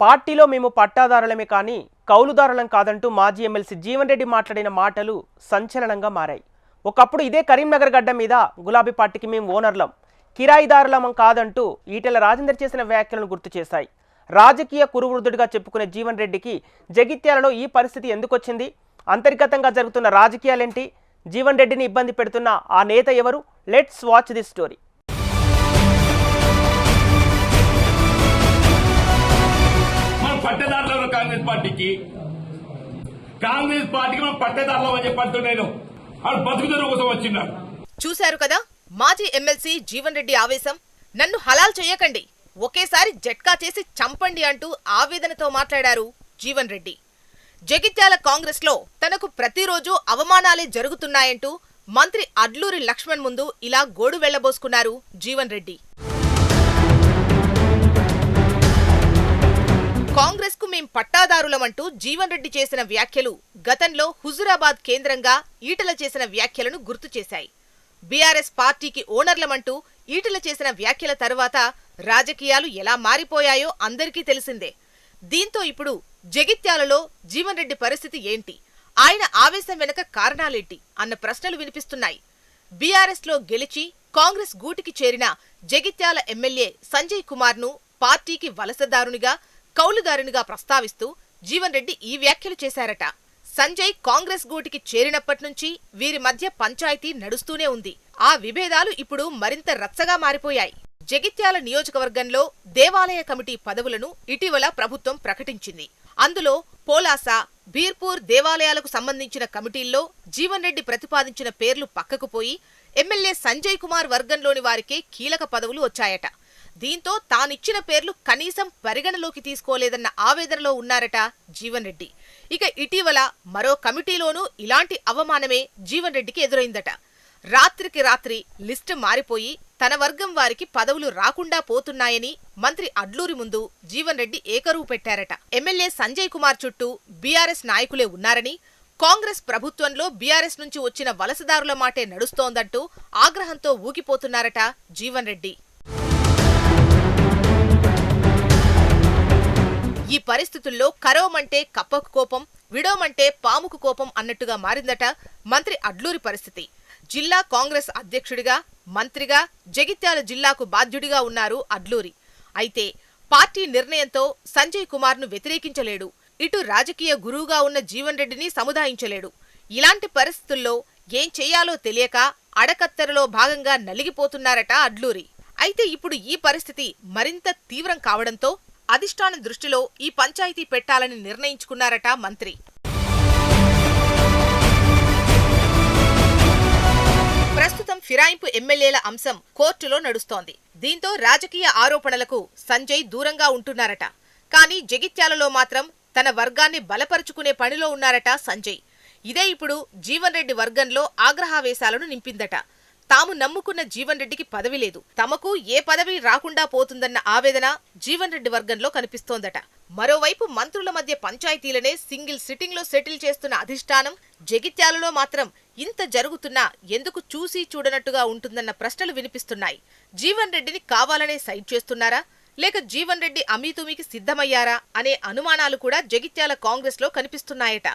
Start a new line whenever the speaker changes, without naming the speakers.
పార్టీలో మేము పట్టాదారులమే కానీ కౌలుదారులం కాదంటూ మాజీ ఎమ్మెల్సీ జీవన్ రెడ్డి మాట్లాడిన మాటలు సంచలనంగా మారాయి. ఒకప్పుడు ఇదే కరీంనగర్ గడ్డ మీద గులాబీ పార్టీకి మేము ఓనర్లం కిరాయిదారులం కాదంటూ ఈటెల రాజేందర్ చేసిన వ్యాఖ్యలను గుర్తు చేశాయి. రాజకీయ కురువృద్ధుడిగా చెప్పుకునే జీవన్ రెడ్డికి జగిత్యాలలో ఈ పరిస్థితి ఎందుకొచ్చింది? అంతర్గతంగా జరుగుతున్న రాజకీయాలేంటి? జీవన్ రెడ్డిని ఇబ్బంది పెడుతున్న ఆ నేత ఎవరు? లెట్స్ వాచ్ ది స్టోరీ
పార్టీకి. కాంగ్రెస్ పార్టీకి మనం పట్టేదారులం అని చెప్పంటూ నేను. ఆడు బతుకుదల కోసం వచ్చిన్నాడు
చూశారు కదా? మాజీ ఎమ్మెల్సీ జీవన్ రెడ్డి ఆవేశం. నన్ను హలాల్ చేయకండి ఒకేసారి జట్కా చేసి చంపండి అంటూ ఆవేదనతో మాట్లాడారు జీవన్ రెడ్డి. జగిత్యాల కాంగ్రెస్లో తనకు ప్రతిరోజు అవమానాలే జరుగుతున్నాయంటూ మంత్రి అడ్లూరి లక్ష్మణ్ ముందు ఇలా గోడు వెళ్ళబోసుకున్నారు జీవన్ రెడ్డి. కాంగ్రెస్కు మేం పట్టాదారులమంటూ జీవన్ రెడ్డి చేసిన వ్యాఖ్యలు గతంలో హుజురాబాద్ కేంద్రంగా ఈటల చేసిన వ్యాఖ్యలను గుర్తు చేశాయి. బీఆర్ఎస్ పార్టీకి ఓనర్లమంటూ ఈటల చేసిన వ్యాఖ్యల తర్వాత రాజకీయాలు ఎలా మారిపోయాయో అందరికీ తెలిసిందే. దీంతో ఇప్పుడు జగిత్యాలలో జీవన్ రెడ్డి పరిస్థితి ఏంటి? ఆయన ఆవేశం వెనుక కారణాలేంటి? అన్న ప్రశ్నలు వినిపిస్తున్నాయి. బీఆర్ఎస్లో గెలిచి కాంగ్రెస్ గూటికి చేరిన జగిత్యాల ఎమ్మెల్యే సంజయ్ కుమార్ను పార్టీకి వలసదారునిగా కౌలుదారునిగా ప్రస్తావిస్తూ జీవన్ రెడ్డి ఈ వ్యాఖ్యలు చేశారట. సంజయ్ కాంగ్రెస్ గూటికి చేరినప్పటి నుంచి వీరి మధ్య పంచాయతీ నడుస్తూనే ఉంది. ఆ విభేదాలు ఇప్పుడు మరింత రచ్చగా మారిపోయాయి. జగిత్యాల నియోజకవర్గంలో దేవాలయ కమిటీ పదవులను ఇటీవల ప్రభుత్వం ప్రకటించింది. అందులో పోలాస బీర్పూర్ దేవాలయాలకు సంబంధించిన కమిటీల్లో జీవన్ రెడ్డి ప్రతిపాదించిన పేర్లు పక్కకు పోయి ఎమ్మెల్యే సంజయ్ కుమార్ వర్గంలోని వారికే కీలక పదవులు వచ్చాయట. దీంతో తానిచ్చిన పేర్లు కనీసం పరిగణలోకి తీసుకోలేదన్న ఆవేదనలో ఉన్నారట జీవన్ రెడ్డి. ఇక ఇటీవల మరో కమిటీలోనూ ఇలాంటి అవమానమే జీవన్ రెడ్డికి ఎదురైందట. రాత్రికి రాత్రి లిస్టు మారిపోయి తన వర్గం వారికి పదవులు రాకుండా పోతున్నాయని మంత్రి అడ్లూరి ముందు జీవన్ రెడ్డి ఏకరువు పెట్టారట. ఎమ్మెల్యే సంజయ్ కుమార్ చుట్టూ బీఆర్ఎస్ నాయకులే ఉన్నారని కాంగ్రెస్ ప్రభుత్వంలో బీఆర్ఎస్ నుంచి వచ్చిన వలసదారుల మాటే నడుస్తోందంటూ ఆగ్రహంతో ఊగిపోతున్నారట జీవన్ రెడ్డి. ఈ పరిస్థితుల్లో కరవమంటే కప్పకు కోపం విడోమంటే పాముకు కోపం అన్నట్టుగా మారిందట మంత్రి అడ్లూరి పరిస్థితి. జిల్లా కాంగ్రెస్ అధ్యక్షుడిగా మంత్రిగా జగిత్యాల జిల్లాకు బాధ్యుడిగా ఉన్నారు అడ్లూరి. అయితే పార్టీ నిర్ణయంతో సంజయ్ కుమార్ను వ్యతిరేకించలేడు. ఇటు రాజకీయ గురువుగా ఉన్న జీవన్ రెడ్డిని సముదాయించలేడు. ఇలాంటి పరిస్థితుల్లో ఏం చేయాలో తెలియక అడకత్తెరలో భాగంగా నలిగిపోతున్నారట అడ్లూరి. అయితే ఇప్పుడు ఈ పరిస్థితి మరింత తీవ్రం కావడంతో అధిష్టానం దృష్టిలో ఈ పంచాయతీ పెట్టాలని నిర్ణయించుకున్నారట మంత్రి. ప్రస్తుతం ఫిరాయింపు ఎమ్మెల్యేల అంశం కోర్టులో నడుస్తోంది. దీంతో రాజకీయ ఆరోపణలకు సంజయ్ దూరంగా ఉంటున్నారట. కానీ జగిత్యాలలో మాత్రం తన వర్గాన్ని బలపరుచుకునే పనిలో ఉన్నారట సంజయ్. ఇదే ఇప్పుడు జీవన్ రెడ్డి వర్గంలో ఆగ్రహావేశాలను నింపిందట. తాము నమ్ముకున్న జీవన్ రెడ్డికి పదవి లేదు. తమకు ఏ పదవి రాకుండా పోతుందన్న ఆవేదన జీవన్ రెడ్డి వర్గంలో కనిపిస్తోందట. మరోవైపు మంత్రుల మధ్య పంచాయతీలనే సింగిల్ సిట్టింగ్లో సెటిల్ చేస్తున్న అధిష్టానం జగిత్యాలలో మాత్రం ఇంత జరుగుతున్నా ఎందుకు చూసి చూడనట్టుగా ఉంటుందన్న ప్రశ్నలు వినిపిస్తున్నాయి. జీవన్ రెడ్డిని కావాలనే సైడ్ చేస్తున్నారా? లేక జీవన్ రెడ్డి అమీతుమికి సిద్ధమయ్యారా? అనే అనుమానాలు కూడా జగిత్యాల కాంగ్రెస్లో కనిపిస్తున్నాయట.